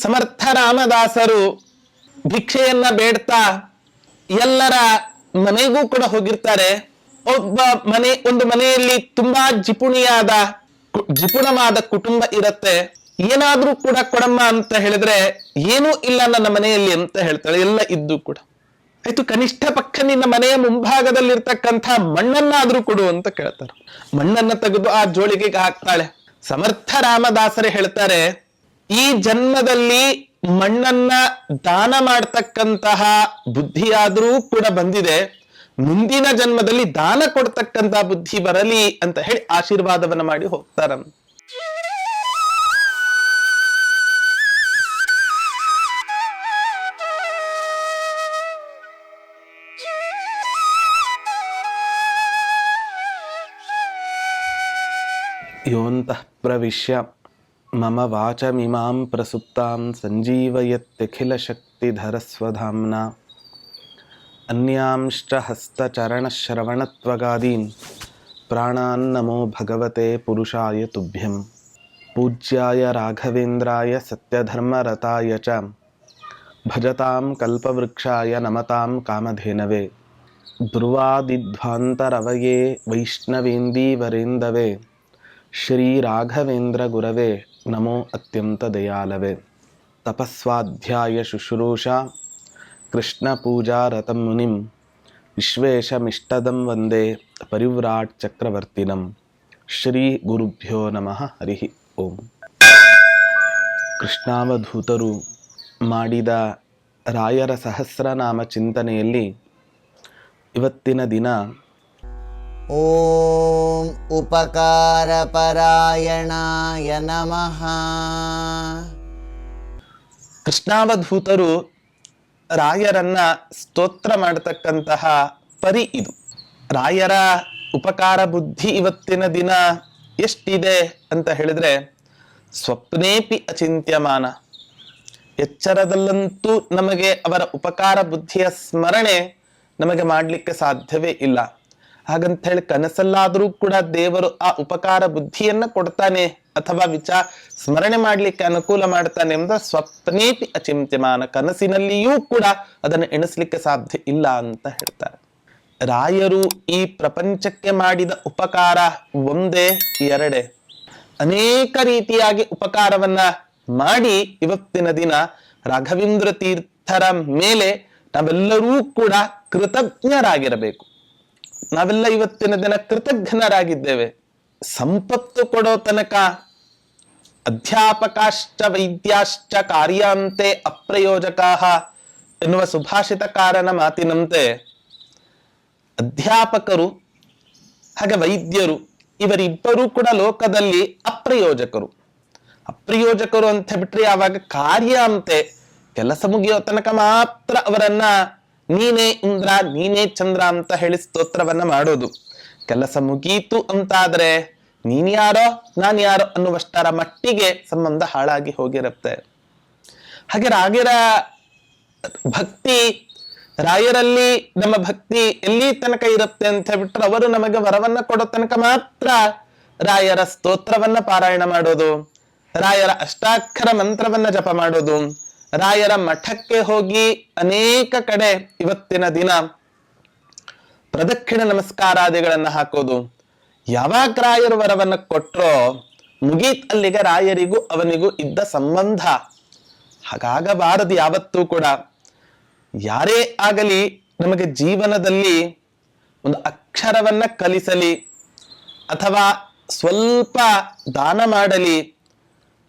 ಸಮರ್ಥ ರಾಮದಾಸರು ಭಿಕ್ಷೆಯನ್ನ ಬೇಡ್ತಾ ಎಲ್ಲರ ಮನೆಗೂ ಕೂಡ ಹೋಗಿರ್ತಾರೆ. ಒಬ್ಬ ಮನೆ, ಒಂದು ಮನೆಯಲ್ಲಿ ತುಂಬಾ ಜಿಪುಣಿಯಾದ ಜಿಪುಣವಾದ ಕುಟುಂಬ ಇರತ್ತೆ. ಏನಾದ್ರೂ ಕೂಡ ಕೊಡಮ್ಮ ಅಂತ ಹೇಳಿದ್ರೆ ಏನೂ ಇಲ್ಲ ನನ್ನ ಮನೆಯಲ್ಲಿ ಅಂತ ಹೇಳ್ತಾಳೆ, ಎಲ್ಲ ಇದ್ದು ಕೂಡ. ಆಯ್ತು, ಕನಿಷ್ಠ ಪಕ್ಷ ನಿನ್ನ ಮನೆಯ ಮುಂಭಾಗದಲ್ಲಿರ್ತಕ್ಕಂಥ ಮಣ್ಣನ್ನಾದ್ರೂ ಕೊಡು ಅಂತ ಕೇಳ್ತಾರೆ. ಮಣ್ಣನ್ನ ತೆಗೆದು ಆ ಜೋಳಿಗೆಗೆ ಹಾಕ್ತಾಳೆ. ಸಮರ್ಥ ರಾಮದಾಸರೇ ಹೇಳ್ತಾರೆ ಈ ಜನ್ಮದಲ್ಲಿ ಮಣ್ಣನ್ನ ದಾನ ಮಾಡ್ತಕ್ಕಂತಹ ಬುದ್ಧಿಯಾದರೂ ಕೂಡ ಬಂದಿದೆ. ಮುಂದಿನ ಜನ್ಮದಲ್ಲಿ ದಾನ ಕೊಡ್ತಕ್ಕಂತಹ ಬುದ್ಧಿ ಬರಲಿ ಅಂತ ಹೇಳಿ ಆಶೀರ್ವಾದವನ್ನ ಮಾಡಿ ಹೋಗ್ತಾರ. ಯೋಂತಃ ಪ್ರವಿಶ್ಯ. मम वाचमिमां प्रसुप्तां सञ्जीवयत्यखिलशक्तिधरस्वधाम्ना। अन्यांश्च हस्तचरणश्रवणत्वगादीन् प्राणान्नमो भगवते पुरुषाय तुभ्यं पूज्याय राघवेन्द्राय सत्यधर्मरताय च। भजतां कल्पवृक्षाय नमतां कामधेनवे। ध्रुवादिध्वान्तरवये वैष्णवेन्दीवरेन्दवे। श्रीराघवेन्द्रगुरवे ನಮೋ ಅತ್ಯಂತ ದಯಾಲವೇ ತಪಸ್ವಾಧ್ಯಾಯ ಶುಶ್ರೂಷಾ ಕೃಷ್ಣ ಪೂಜಾ ರಥಂ ಮುನಿಂ ವಿಶ್ವೇಶಮಿಷ್ಟದಂ ವಂದೇ ಪರಿವ್ರಾಟ್ ಚಕ್ರವರ್ತಿನಂ ಶ್ರೀ ಗುರುಭ್ಯೋ ನಮಃ ಹರಿ ಓಂ ಕೃಷ್ಣಾವಧೂತರು ಮಾಡಿದ ರಾಯರ ಸಹಸ್ರನಾಮ ಚಿಂತನೆಯಲ್ಲಿ ಇವತ್ತಿನ ದಿನ ಓಂ ಉಪಕಾರಪರಾಯಣಾಯ ನಮಃ ಕೃಷ್ಣಾವಧೂತರು ರಾಯರನ್ನ ಸ್ತೋತ್ರ ಮಾಡತಕ್ಕಂತಹ ಪರಿ ಇದು. ರಾಯರ ಉಪಕಾರ ಬುದ್ಧಿ ಇವತ್ತಿನ ದಿನ ಎಷ್ಟಿದೆ ಅಂತ ಹೇಳಿದ್ರೆ, ಸ್ವಪ್ನೇಪಿ ಅಚಿಂತ್ಯಮಾನ. ಎಚ್ಚರದಲ್ಲಂತೂ ನಮಗೆ ಅವರ ಉಪಕಾರ ಬುದ್ಧಿಯ ಸ್ಮರಣೆ ನಮಗೆ ಮಾಡಲಿಕ್ಕೆ ಸಾಧ್ಯವೇ ಇಲ್ಲ. ಹಾಗಂತ ಹೇಳಿ ಕನಸಲ್ಲಾದರೂ ಕೂಡ ದೇವರು ಆ ಉಪಕಾರ ಬುದ್ಧಿಯನ್ನ ಕೊಡ್ತಾನೆ ಅಥವಾ ವಿಚಾರ ಸ್ಮರಣೆ ಮಾಡ್ಲಿಕ್ಕೆ ಅನುಕೂಲ ಮಾಡ್ತಾನೆ ಎಂಬ ಸ್ವಪ್ನೇಪಿ ಅಚಿಂತ್ಯಮಾನ ಕನಸಿನಲ್ಲಿಯೂ ಕೂಡ ಅದನ್ನು ಎಣಿಸ್ಲಿಕ್ಕೆ ಸಾಧ್ಯ ಇಲ್ಲ ಅಂತ ಹೇಳ್ತಾರೆ. ರಾಯರು ಈ ಪ್ರಪಂಚಕ್ಕೆ ಮಾಡಿದ ಉಪಕಾರ ಒಂದೇ, ಎರಡೇ. ಅನೇಕ ರೀತಿಯಾಗಿ ಉಪಕಾರವನ್ನ ಮಾಡಿ ಇವತ್ತಿನ ದಿನ ರಾಘವೇಂದ್ರ ತೀರ್ಥರ ಮೇಲೆ ನಾವೆಲ್ಲರೂ ಕೂಡ ಕೃತಜ್ಞರಾಗಿರಬೇಕು. ನಾವೆಲ್ಲ ಇವತ್ತಿನ ದಿನ ಕೃತಜ್ಞರಾಗಿದ್ದೇವೆ. ಸಂಪತ್ತು ಕೊಡೋ ತನಕ ಅಧ್ಯಾಪಕಾಶ್ಚ ವೈದ್ಯಾಶ್ಚ ಕಾರ್ಯಾಂತೆ ಅಪ್ರಯೋಜಕಾಹ ಎನ್ನುವ ಸುಭಾಷಿತಕಾರನ ಮಾತಿನಂತೆ ಅಧ್ಯಾಪಕರು, ಹಾಗೆ ವೈದ್ಯರು, ಇವರಿಬ್ಬರೂ ಕೂಡ ಲೋಕದಲ್ಲಿ ಅಪ್ರಯೋಜಕರು. ಅಪ್ರಯೋಜಕರು ಅಂತ ಬಿಟ್ರೆ ಯಾವಾಗ ಕಾರ್ಯ ಅಂತೆ ಕೆಲಸ ಮುಗಿಯೋ ತನಕ ಮಾತ್ರ ಅವರನ್ನ ನೀನೇ ಇಂದ್ರ, ನೀನೇ ಚಂದ್ರ ಅಂತ ಹೇಳಿ ಸ್ತೋತ್ರವನ್ನ ಮಾಡೋದು. ಕೆಲಸ ಮುಗೀತು ಅಂತಾದ್ರೆ ನೀನ್ ಯಾರೋ, ನಾನ್ ಯಾರೋ ಅನ್ನುವಷ್ಟರ ಮಟ್ಟಿಗೆ ಸಂಬಂಧ ಹಾಳಾಗಿ ಹೋಗಿರುತ್ತೆ. ಹಾಗೆ ರಾಗಿರ ಭಕ್ತಿ, ರಾಯರಲ್ಲಿ ನಮ್ಮ ಭಕ್ತಿ ಎಲ್ಲಿ ತನಕ ಇರುತ್ತೆ ಅಂತ ಹೇಳ್ಬಿಟ್ರೆ ಅವರು ನಮಗೆ ವರವನ್ನ ಕೊಡೋ ತನಕ ಮಾತ್ರ ರಾಯರ ಸ್ತೋತ್ರವನ್ನ ಪಾರಾಯಣ ಮಾಡೋದು. ರಾಯರ ಅಷ್ಟಾಕ್ಷರ ಮಂತ್ರವನ್ನ ಜಪ ಮಾಡೋದು. ರಾಯರ ಮಠಕ್ಕೆ ಹೋಗಿ ಅನೇಕ ಕಡೆ ಇವತ್ತಿನ ದಿನ ಪ್ರದಕ್ಷಿಣ ನಮಸ್ಕಾರಾದಿಗಳನ್ನ ಹಾಕೋದು. ಯಾವಾಗ ರಾಯರು ವರವನ್ನ ಕೊಟ್ರೋ ಮುಗೀತ್ ಅಲ್ಲಿಗೆ ರಾಯರಿಗೂ ಅವನಿಗೂ ಇದ್ದ ಸಂಬಂಧ. ಹಾಗಾಗಬಾರದು ಯಾವತ್ತೂ ಕೂಡ. ಯಾರೇ ಆಗಲಿ ನಮಗೆ ಜೀವನದಲ್ಲಿ ಒಂದು ಅಕ್ಷರವನ್ನ ಕಲಿಸಲಿ ಅಥವಾ ಸ್ವಲ್ಪ ದಾನ ಮಾಡಲಿ.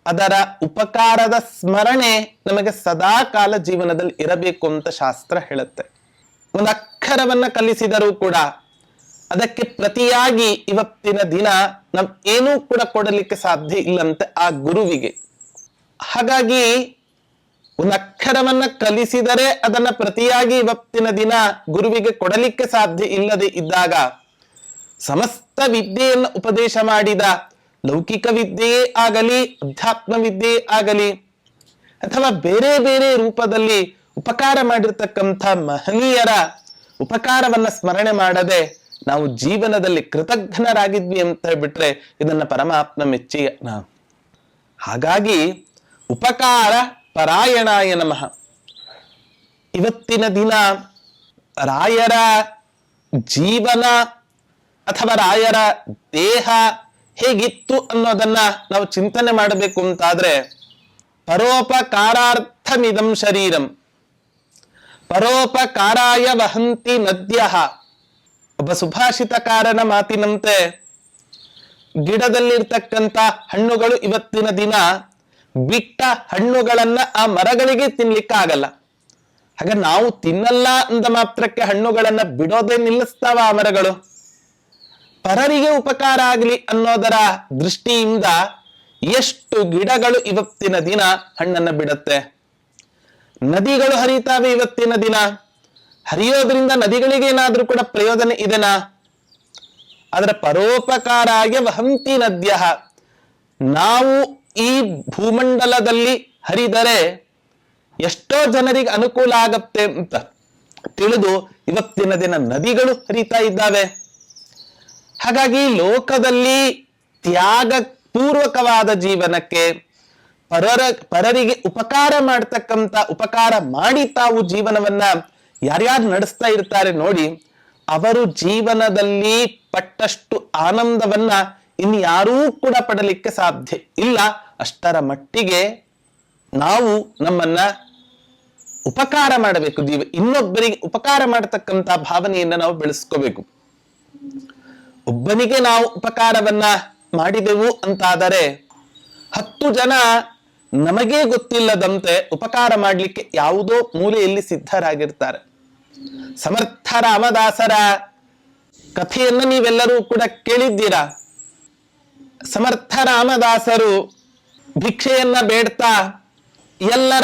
ಅದರ ಉಪಕಾರದ ಸ್ಮರಣೆ ನಮಗೆ ಸದಾ ಕಾಲ ಜೀವನದಲ್ಲಿ ಇರಬೇಕು ಅಂತ ಶಾಸ್ತ್ರ ಹೇಳುತ್ತೆ. ಒಂದು ಅಕ್ಷರವನ್ನ ಕಲಿಸಿದರೂ ಕೂಡ ಅದಕ್ಕೆ ಪ್ರತಿಯಾಗಿ ಇವತ್ತಿನ ದಿನ ನಮ್ ಏನೂ ಕೂಡ ಕೊಡಲಿಕ್ಕೆ ಸಾಧ್ಯ ಇಲ್ಲಂತೆ ಆ ಗುರುವಿಗೆ. ಹಾಗಾಗಿ ಒಂದು ಅಕ್ಷರವನ್ನ ಕಲಿಸಿದರೆ ಅದನ್ನ ಪ್ರತಿಯಾಗಿ ಇವತ್ತಿನ ದಿನ ಗುರುವಿಗೆ ಕೊಡಲಿಕ್ಕೆ ಸಾಧ್ಯ ಇಲ್ಲದೆ ಇದ್ದಾಗ ಸಮಸ್ತ ವಿದ್ಯೆಯನ್ನು ಉಪದೇಶ ಮಾಡಿದ ಲೌಕಿಕ ವಿದ್ಯೆಯೇ ಆಗಲಿ, ಅಧ್ಯಾತ್ಮ ವಿದ್ಯೆಯೇ ಆಗಲಿ, ಅಥವಾ ಬೇರೆ ಬೇರೆ ರೂಪದಲ್ಲಿ ಉಪಕಾರ ಮಾಡಿರ್ತಕ್ಕಂಥ ಮಹನೀಯರ ಉಪಕಾರವನ್ನ ಸ್ಮರಣೆ ಮಾಡದೆ ನಾವು ಜೀವನದಲ್ಲಿ ಕೃತಜ್ಞರಾಗಿದ್ವಿ ಅಂತ ಹೇಳ್ಬಿಟ್ರೆ ಇದನ್ನ ಪರಮಾತ್ಮ ಮೆಚ್ಚಿ ಹಾಗಾಗಿ ಉಪಕಾರ ಪರಾಯಣಾಯ ನಮಃ. ಇವತ್ತಿನ ದಿನ ರಾಯರ ಜೀವನ ಅಥವಾ ರಾಯರ ದೇಹ ಹೇಗಿತ್ತು ಅನ್ನೋದನ್ನ ನಾವು ಚಿಂತನೆ ಮಾಡಬೇಕು ಅಂತಾದ್ರೆ, ಪರೋಪಕಾರಾರ್ಥಮಿದಂ ಶರೀರಂ. ಪರೋಪಕಾರಾಯ ವಹಂತಿ ನದ್ಯ ಒಬ್ಬ ಸುಭಾಷಿತಕಾರನ ಮಾತಿನಂತೆ, ಗಿಡದಲ್ಲಿರ್ತಕ್ಕಂಥ ಹಣ್ಣುಗಳು ಇವತ್ತಿನ ದಿನ ಬಿಟ್ಟ ಹಣ್ಣುಗಳನ್ನ ಆ ಮರಗಳಿಗೆ ತಿನ್ಲಿಕ್ಕಾಗಲ್ಲ. ಹಾಗೆ ನಾವು ತಿನ್ನಲ್ಲ ಅಂದ ಮಾತ್ರಕ್ಕೆ ಹಣ್ಣುಗಳನ್ನ ಬಿಡೋದೇ ನಿಲ್ಲಿಸ್ತಾವ ಆ ಮರಗಳು. ಪರರಿಗೆ ಉಪಕಾರ ಆಗಲಿ ಅನ್ನೋದರ ದೃಷ್ಟಿಯಿಂದ ಎಷ್ಟು ಗಿಡಗಳು ಇವತ್ತಿನ ದಿನ ಹಣ್ಣನ್ನ ಬಿಡುತ್ತೆ? ನದಿಗಳು ಹರಿತಾವೆ ಇವತ್ತಿನ ದಿನ. ಹರಿಯೋದ್ರಿಂದ ನದಿಗಳಿಗೆ ಏನಾದ್ರೂ ಕೂಡ ಪ್ರಯೋಜನ ಇದೆನಾ? ಅದರ ಆಗಿ ವಹಂತಿ ನದ್ಯ. ನಾವು ಈ ಭೂಮಂಡಲದಲ್ಲಿ ಹರಿದರೆ ಎಷ್ಟೋ ಜನರಿಗೆ ಅನುಕೂಲ ಆಗತ್ತೆ ಅಂತ ತಿಳಿದು ಇವತ್ತಿನ ದಿನ ನದಿಗಳು ಹರಿತಾ ಇದ್ದಾವೆ. ಹಾಗಾಗಿ ಲೋಕದಲ್ಲಿ ತ್ಯಾಗ ಪೂರ್ವಕವಾದ ಜೀವನಕ್ಕೆ ಪರರ, ಪರರಿಗೆ ಉಪಕಾರ ಮಾಡ್ತಕ್ಕಂಥ, ಉಪಕಾರ ಮಾಡಿ ತಾವು ಜೀವನವನ್ನ ಯಾರ್ಯಾರು ನಡೆಸ್ತಾ ಇರ್ತಾರೆ ನೋಡಿ, ಅವರು ಜೀವನದಲ್ಲಿ ಪಟ್ಟಷ್ಟು ಆನಂದವನ್ನ ಇನ್ಯಾರೂ ಕೂಡ ಪಡಲಿಕ್ಕೆ ಸಾಧ್ಯ ಇಲ್ಲ. ಅಷ್ಟರ ಮಟ್ಟಿಗೆ ನಾವು ನಮ್ಮನ್ನ ಉಪಕಾರ ಮಾಡಬೇಕು. ಜೀವ ಇನ್ನೊಬ್ಬರಿಗೆ ಉಪಕಾರ ಮಾಡತಕ್ಕಂತ ಭಾವನೆಯನ್ನ ನಾವು ಬೆಳೆಸ್ಕೋಬೇಕು. ಒಬ್ಬನಿಗೆ ನಾವು ಉಪಕಾರವನ್ನ ಮಾಡಿದೆವು ಅಂತಾದರೆ ಹತ್ತು ಜನ ನಮಗೇ ಗೊತ್ತಿಲ್ಲದಂತೆ ಉಪಕಾರ ಮಾಡಲಿಕ್ಕೆ ಯಾವುದೋ ಮೂಲೆಯಲ್ಲಿ ಸಿದ್ಧರಾಗಿರ್ತಾರೆ. ಸಮರ್ಥ ರಾಮದಾಸರ ಕಥೆಯನ್ನು ನೀವೆಲ್ಲರೂ ಕೂಡ ಕೇಳಿದ್ದೀರಾ? ಸಮರ್ಥ ರಾಮದಾಸರು ಭಿಕ್ಷೆಯನ್ನ ಬೇಡ್ತಾ ಎಲ್ಲರ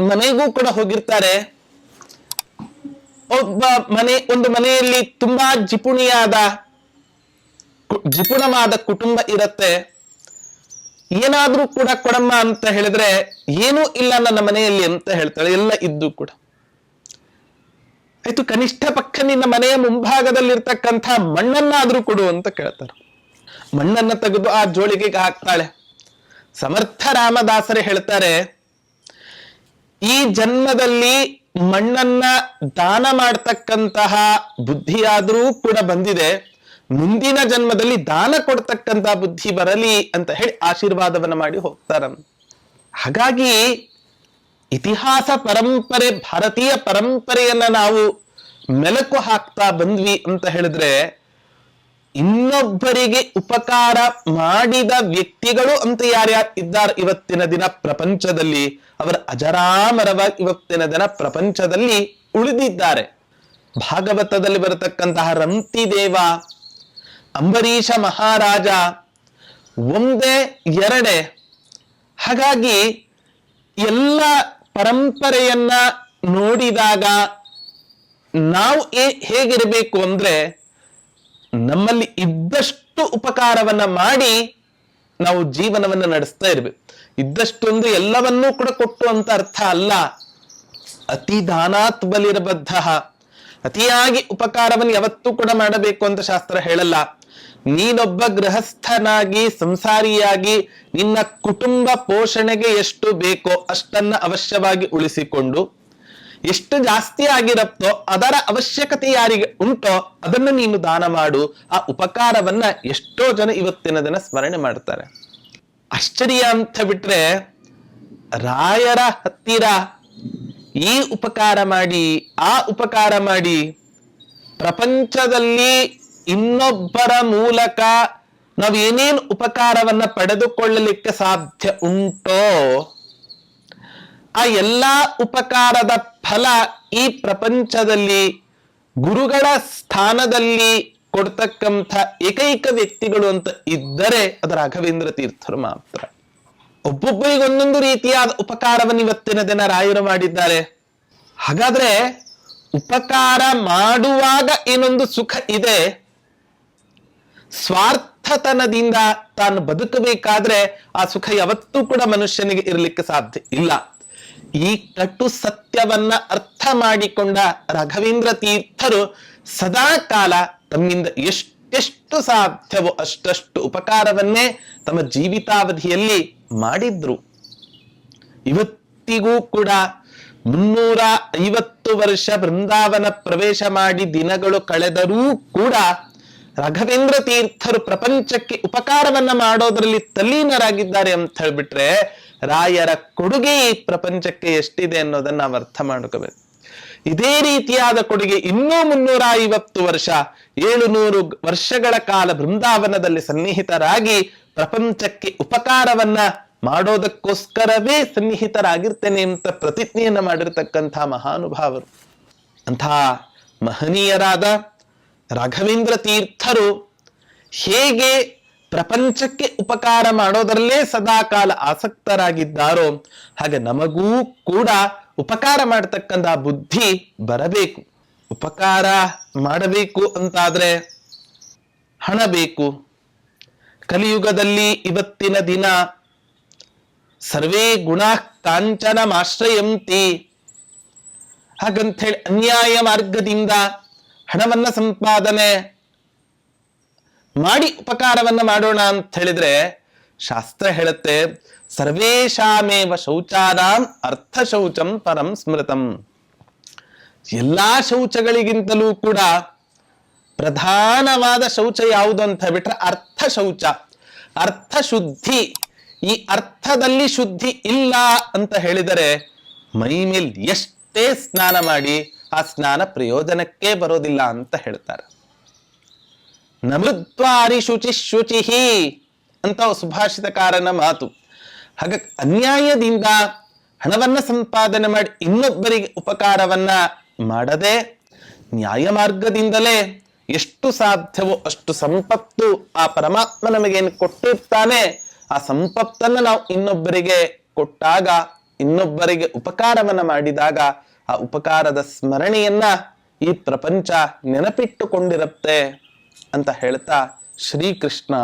ಮನೆಗೂ ಕೂಡ ಹೋಗಿರ್ತಾರೆ. ಒಬ್ಬ ಮನೆ, ಒಂದು ಮನೆಯಲ್ಲಿ ತುಂಬಾ ಜಿಪುಣಿಯಾದ ಜಿಪುಣವಾದ ಕುಟುಂಬ ಇರತ್ತೆ. ಏನಾದ್ರೂ ಕೂಡ ಕೊಡಮ್ಮ ಅಂತ ಹೇಳಿದ್ರೆ ಏನೂ ಇಲ್ಲ ನನ್ನ ಮನೆಯಲ್ಲಿ ಅಂತ ಹೇಳ್ತಾಳೆ. ಎಲ್ಲ ಇದ್ದು ಕೂಡ. ಆಯ್ತು, ಕನಿಷ್ಠ ಪಕ್ಷ ನಿನ್ನ ಮನೆಯ ಮುಂಭಾಗದಲ್ಲಿರ್ತಕ್ಕಂಥ ಮಣ್ಣನ್ನಾದ್ರೂ ಕೊಡು ಅಂತ ಕೇಳ್ತಾರೆ. ಮಣ್ಣನ್ನ ತೆಗೆದು ಆ ಜೋಳಿಗೆಗೆ ಹಾಕ್ತಾಳೆ. ಸಮರ್ಥ ರಾಮದಾಸರೇ ಹೇಳ್ತಾರೆ, ಈ ಜನ್ಮದಲ್ಲಿ ಮಣ್ಣನ್ನ ದಾನ ಮಾಡ್ತಕ್ಕಂತಹ ಬುದ್ಧಿಯಾದ್ರೂ ಕೂಡ ಬಂದಿದೆ. ಮುಂದಿನ ಜನ್ಮದಲ್ಲಿ ದಾನ ಕೊಡ್ತಕ್ಕಂತ ಬುದ್ಧಿ ಬರಲಿ ಅಂತ ಹೇಳಿ ಆಶೀರ್ವಾದವನ್ನ ಮಾಡಿ ಹೋಗ್ತಾರ ಹಾಗಾಗಿ ಇತಿಹಾಸ ಪರಂಪರೆ, ಭಾರತೀಯ ಪರಂಪರೆಯನ್ನ ನಾವು ಮೆಲುಕು ಹಾಕ್ತಾ ಬಂದ್ವಿ ಅಂತ ಹೇಳಿದ್ರೆ ಇನ್ನೊಬ್ಬರಿಗೆ ಉಪಕಾರ ಮಾಡಿದ ವ್ಯಕ್ತಿಗಳು ಅಂತ ಯಾರ್ಯಾರು ಇದ್ದಾರೆ ಇವತ್ತಿನ ದಿನ ಪ್ರಪಂಚದಲ್ಲಿ? ಅವರ ಅಜರಾಮರವಾಗಿ ಇವತ್ತಿನ ದಿನ ಪ್ರಪಂಚದಲ್ಲಿ ಉಳಿದಿದ್ದಾರೆ. ಭಾಗವತದಲ್ಲಿ ಬರತಕ್ಕಂತಹ ರಂತಿ ದೇವ ಅಂಬರೀಷ ಮಹಾರಾಜ ಒಂದೇ ಎರಡೇ. ಹಾಗಾಗಿ ಎಲ್ಲ ಪರಂಪರೆಯನ್ನ ನೋಡಿದಾಗ ನಾವು ಹೇಗಿರಬೇಕು ಅಂದ್ರೆ ನಮ್ಮಲ್ಲಿ ಇದ್ದಷ್ಟು ಉಪಕಾರವನ್ನ ಮಾಡಿ ನಾವು ಜೀವನವನ್ನ ನಡೆಸ್ತಾ ಇರ್ಬೇಕು. ಇದ್ದಷ್ಟೊಂದು ಎಲ್ಲವನ್ನೂ ಕೂಡ ಕೊಟ್ಟು ಅಂತ ಅರ್ಥ ಅಲ್ಲ. ಅತಿ ದಾನಾತ್ ಬಲಿರಬದ್ಧ. ಅತಿಯಾಗಿ ಉಪಕಾರವನ್ನು ಯಾವತ್ತೂ ಕೂಡ ಮಾಡಬೇಕು ಅಂತ ಶಾಸ್ತ್ರ ಹೇಳಲ್ಲ. ನೀನೊಬ್ಬ ಗೃಹಸ್ಥನಾಗಿ, ಸಂಸಾರಿಯಾಗಿ ನಿನ್ನ ಕುಟುಂಬ ಪೋಷಣೆಗೆ ಎಷ್ಟು ಬೇಕೋ ಅಷ್ಟನ್ನ ಅವಶ್ಯವಾಗಿ ಉಳಿಸಿಕೊಂಡು, ಎಷ್ಟು ಜಾಸ್ತಿ ಆಗಿರತ್ತೋ ಅದರ ಅವಶ್ಯಕತೆ ಯಾರಿಗೆ ಉಂಟೋ ಅದನ್ನು ನೀನು ದಾನ ಮಾಡು. ಆ ಉಪಕಾರವನ್ನ ಎಷ್ಟೋ ಜನ ಇವತ್ತಿನ ದಿನ ಸ್ಮರಣೆ ಮಾಡ್ತಾರೆ. ಆಶ್ಚರ್ಯ ಅಂತ ಬಿಟ್ರೆ ರಾಯರ ಹತ್ತಿರ ಈ ಉಪಕಾರ ಮಾಡಿ, ಆ ಉಪಕಾರ ಮಾಡಿ ಪ್ರಪಂಚದಲ್ಲಿ ಇನ್ನೊಬ್ಬರ ಮೂಲಕ ನಾವು ಏನೇನು ಉಪಕಾರವನ್ನ ಪಡೆದುಕೊಳ್ಳಲಿಕ್ಕೆ ಸಾಧ್ಯ ಉಂಟೋ, ಆ ಎಲ್ಲಾ ಉಪಕಾರದ ಫಲ ಈ ಪ್ರಪಂಚದಲ್ಲಿ, ಗುರುಗಳ ಸ್ಥಾನದಲ್ಲಿ ಕೊಡ್ತಕ್ಕಂಥ ಏಕೈಕ ವ್ಯಕ್ತಿಗಳು ಅಂತ ಇದ್ದರೆ ಅದು ರಾಘವೇಂದ್ರ ತೀರ್ಥರು ಮಾತ್ರ. ಒಬ್ಬೊಬ್ಬರಿಗೆ ಒಂದೊಂದು ರೀತಿಯಾದ ಉಪಕಾರವನ್ನು ಇವತ್ತಿನ ದಿನ ರಾಯರು ಮಾಡಿದ್ದಾರೆ. ಹಾಗಾದ್ರೆ ಉಪಕಾರ ಮಾಡುವಾಗ ಏನೊಂದು ಸುಖ ಇದೆ ಸ್ವಾರ್ಥತನದಿಂದ ತಾನು ಬದುಕಬೇಕಾದ್ರೆ ಆ ಸುಖ ಯಾವತ್ತೂ ಕೂಡ ಮನುಷ್ಯನಿಗೆ ಇರಲಿಕ್ಕೆ ಸಾಧ್ಯ ಇಲ್ಲ. ಈ ಕಟು ಸತ್ಯವನ್ನ ಅರ್ಥ ಮಾಡಿಕೊಂಡ ರಾಘವೇಂದ್ರ ತೀರ್ಥರು ಸದಾ ಕಾಲ ತಮ್ಮಿಂದ ಎಷ್ಟೆಷ್ಟು ಸಾಧ್ಯವೋ ಅಷ್ಟಷ್ಟು ಉಪಕಾರವನ್ನೇ ತಮ್ಮ ಜೀವಿತಾವಧಿಯಲ್ಲಿ ಮಾಡಿದ್ರು. ಇವತ್ತು ಇವತ್ತಿಗೂ ಕೂಡ ಮುನ್ನೂರ ಐವತ್ತು ವರ್ಷ ಬೃಂದಾವನ ಪ್ರವೇಶ ಮಾಡಿ ದಿನಗಳು ಕಳೆದರೂ ಕೂಡ ರಾಘವೇಂದ್ರ ತೀರ್ಥರು ಪ್ರಪಂಚಕ್ಕೆ ಉಪಕಾರವನ್ನ ಮಾಡೋದ್ರಲ್ಲಿ ತಲ್ಲೀನರಾಗಿದ್ದಾರೆ ಅಂತ ಹೇಳ್ಬಿಟ್ರೆ ರಾಯರ ಕೊಡುಗೆ ಈ ಪ್ರಪಂಚಕ್ಕೆ ಎಷ್ಟಿದೆ ಅನ್ನೋದನ್ನ ನಾವು ಅರ್ಥ ಮಾಡ್ಕೋಬೇಕು. ಇದೇ ರೀತಿಯಾದ ಕೊಡುಗೆ ಇನ್ನೂ ಮುನ್ನೂರ ಐವತ್ತು ವರ್ಷ, ಏಳುನೂರು ವರ್ಷಗಳ ಕಾಲ ಬೃಂದಾವನದಲ್ಲಿ ಸನ್ನಿಹಿತರಾಗಿ ಪ್ರಪಂಚಕ್ಕೆ ಉಪಕಾರವನ್ನ ಮಾಡೋದಕ್ಕೋಸ್ಕರವೇ ಸನ್ನಿಹಿತರಾಗಿರ್ತೇನೆ ಅಂತ ಪ್ರತಿಜ್ಞೆಯನ್ನ ಮಾಡಿರ್ತಕ್ಕಂಥ ಮಹಾನುಭಾವರು. ಅಂಥ ಮಹನೀಯರಾದ ರಾಘವೇಂದ್ರ ತೀರ್ಥರು ಹೇಗೆ ಪ್ರಪಂಚಕ್ಕೆ ಉಪಕಾರ ಮಾಡೋದರಲ್ಲೇ ಸದಾಕಾಲ ಆಸಕ್ತರಾಗಿದ್ದಾರೋ ಹಾಗೆ ನಮಗೂ ಕೂಡ ಉಪಕಾರ ಮಾಡತಕ್ಕಂತಹ ಬುದ್ಧಿ ಬರಬೇಕು. ಉಪಕಾರ ಮಾಡಬೇಕು ಅಂತಾದ್ರೆ ಹಣ ಬೇಕು. ಕಲಿಯುಗದಲ್ಲಿ ಇವತ್ತಿನ ದಿನ ಸರ್ವೇ ಗುಣ ಕಾಂಚನಮಾಶ್ರಯಂತಿ. ಹಾಗಂತ ಹೇಳಿ ಅನ್ಯಾಯ ಮಾರ್ಗದಿಂದ ಹಣವನ್ನ ಸಂಪಾದನೆ ಮಾಡಿ ಉಪಕಾರವನ್ನ ಮಾಡೋಣ ಅಂತ ಹೇಳಿದ್ರೆ ಶಾಸ್ತ್ರ ಹೇಳುತ್ತೆ ಸರ್ವೇಶಾಮೇವ ಶೌಚಾನಾಂ ಅರ್ಥ ಶೌಚಂ ಪರಂ ಸ್ಮೃತಂ. ಎಲ್ಲಾ ಶೌಚಗಳಿಗಿಂತಲೂ ಕೂಡ ಪ್ರಧಾನವಾದ ಶೌಚ ಯಾವುದು ಅಂತ ಬಿಟ್ರೆ ಅರ್ಥ ಶೌಚ. ಅರ್ಥ ಶುದ್ಧಿ. ಈ ಅರ್ಥದಲ್ಲಿ ಶುದ್ಧಿ ಇಲ್ಲ ಅಂತ ಹೇಳಿದರೆ ಮೈ ಮೇಲೆ ಎಷ್ಟೇ ಸ್ನಾನ ಮಾಡಿ ಆ ಸ್ನಾನ ಪ್ರಯೋಜನಕ್ಕೆ ಬರೋದಿಲ್ಲ ಅಂತ ಹೇಳ್ತಾರೆ. ನಮೃತ್ವಾರಿ ಶುಚಿ ಶುಚಿಹಿ ಅಂತ ಸುಭಾಷಿತಕಾರನ ಮಾತು. ಹಾಗ ಅನ್ಯಾಯದಿಂದ ಹಣವನ್ನ ಸಂಪಾದನೆ ಮಾಡಿ ಇನ್ನೊಬ್ಬರಿಗೆ ಉಪಕಾರವನ್ನ ಮಾಡದೆ ನ್ಯಾಯ ಮಾರ್ಗದಿಂದಲೇ ಎಷ್ಟು ಸಾಧ್ಯವೋ ಅಷ್ಟು ಸಂಪತ್ತು ಆ ಪರಮಾತ್ಮ ನಮಗೇನು ಕೊಟ್ಟಿರ್ತಾನೆ, ಆ ಸಂಪತ್ತನ್ನ ನಾವು ಇನ್ನೊಬ್ಬರಿಗೆ ಕೊಟ್ಟಾಗ, ಇನ್ನೊಬ್ಬರಿಗೆ ಉಪಕಾರವನ್ನ ಮಾಡಿದಾಗ ಆ ಉಪಕಾರದ ಸ್ಮರಣೆಯನ್ನ ಈ ಪ್ರಪಂಚ ನೆನಪಿಟ್ಟುಕೊಂಡಿರುತ್ತೆ ಅಂತ ಹೇಳ್ತಾ ಶ್ರೀಕೃಷ್ಣ